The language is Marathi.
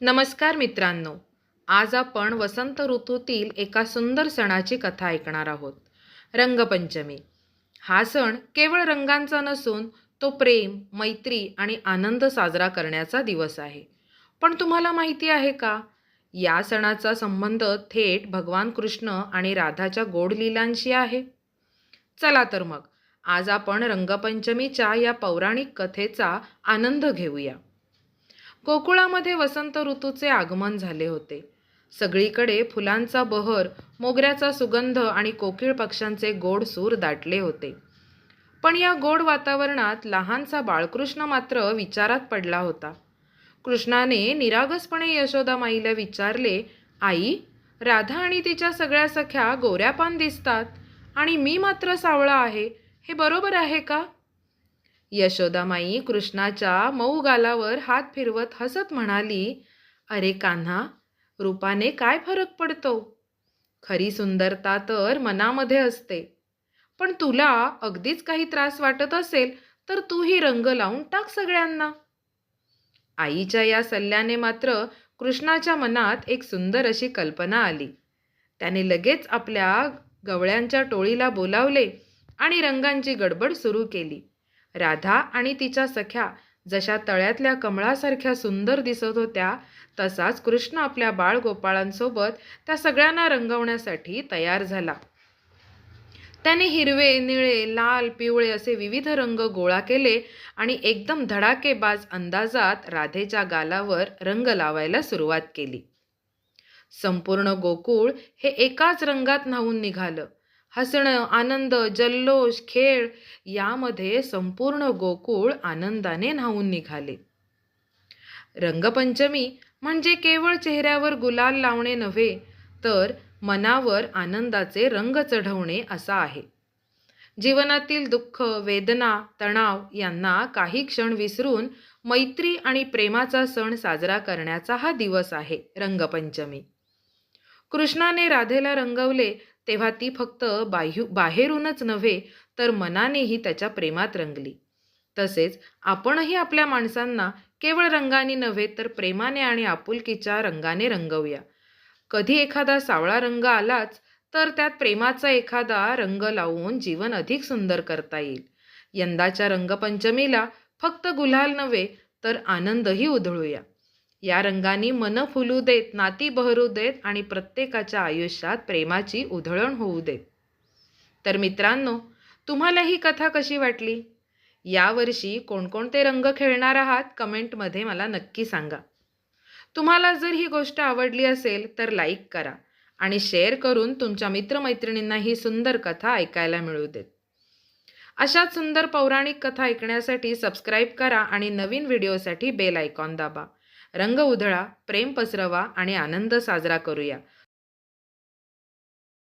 नमस्कार मित्रांनो. आज आपण वसंत ऋतूतील एका सुंदर सणाची कथा ऐकणार आहोत. रंगपंचमी. हा सण केवळ रंगांचा नसून तो प्रेम मैत्री आणि आनंद साजरा करण्याचा दिवस आहे. पण तुम्हाला माहिती आहे का? या सणाचा संबंध थेट भगवान कृष्ण आणि राधाच्या गोड लीलांशी आहे. चला तर मग आज आपण रंगपंचमीच्या या पौराणिक कथेचा आनंद घेऊया. गोकुळामध्ये वसंत ऋतूचे आगमन झाले होते. सगळीकडे फुलांचा बहर मोगऱ्याचा सुगंध आणि कोकिळ पक्ष्यांचे गोड सूर दाटले होते. पण या गोड वातावरणात लहानसा बाळकृष्ण मात्र विचारात पडला होता. कृष्णाने निरागसपणे यशोदा माईला विचारले आई राधा आणि तिच्या सगळ्या सख्या गोऱ्यापान दिसतात आणि मी मात्र सावळा आहे हे बरोबर आहे का? यशोदामाई कृष्णाच्या मऊ गालावर हात फिरवत हसत म्हणाली अरे कान्हा रूपाने काय फरक पडतो? खरी सुंदरता तर मनामध्ये असते. पण तुला अगदीच काही त्रास वाटत असेल तर तूही रंग लावून टाक सगळ्यांना. आईच्या या सल्ल्याने मात्र कृष्णाच्या मनात एक सुंदर अशी कल्पना आली. त्याने लगेच आपल्या गवळ्यांच्या टोळीला बोलावले आणि रंगांची गडबड सुरू केली. राधा आणि तिच्या सख्या जशा तळ्यातल्या कमळासारख्या सुंदर दिसत होत्या तसाच कृष्ण आपल्या बाळगोपाळांसोबत त्या सगळ्यांना रंगवण्यासाठी तयार झाला. त्याने हिरवे निळे लाल पिवळे असे विविध रंग गोळा केले आणि एकदम धडाकेबाज अंदाजात राधेच्या गालावर रंग लावायला सुरुवात केली. संपूर्ण गोकुळ हे एकाच रंगात न्हावून निघालं. हसणं आनंद जल्लोष खेळ यामध्ये संपूर्ण गोकुळ आनंदाने न्हावून निघाले. रंगपंचमी म्हणजे केवळ चेहऱ्यावर गुलाल लावणे नव्हे तर मनावर आनंदाचे रंग चढवणे असा आहे. जीवनातील दुःख वेदना तणाव यांना काही क्षण विसरून मैत्री आणि प्रेमाचा सण साजरा करण्याचा हा दिवस आहे रंगपंचमी. कृष्णाने राधेला रंगवले तेव्हा ती फक्त बाह्यू बाहेरूनच नव्हे तर मनानेही त्याच्या प्रेमात रंगली. तसेच आपणही आपल्या माणसांना केवळ रंगाने नव्हे तर प्रेमाने आणि आपुलकीच्या रंगाने रंगवूया. कधी एखादा सावळा रंग आलाच तर त्यात प्रेमाचा एखादा रंग लावून जीवन अधिक सुंदर करता येईल. यंदाच्या रंगपंचमीला फक्त गुलाल नव्हे तर आनंदही उधळूया. या रंगांनी मन फुलू देत नाती बहरू देत आणि प्रत्येकाच्या आयुष्यात प्रेमाची उधळण होऊ देत. तर मित्रांनो तुम्हाला ही कथा कशी वाटली? यावर्षी कोणकोणते रंग खेळणार आहात? कमेंटमध्ये मला नक्की सांगा. तुम्हाला जर ही गोष्ट आवडली असेल तर लाईक करा आणि शेअर करून तुमच्या मित्रमैत्रिणींना ही सुंदर कथा ऐकायला मिळू देत. अशाच सुंदर पौराणिक कथा ऐकण्यासाठी सबस्क्राईब करा आणि नवीन व्हिडिओसाठी बेल आयकॉन दाबा. रंग उधळा प्रेम पसरवा आणि आनंद साजरा करूया.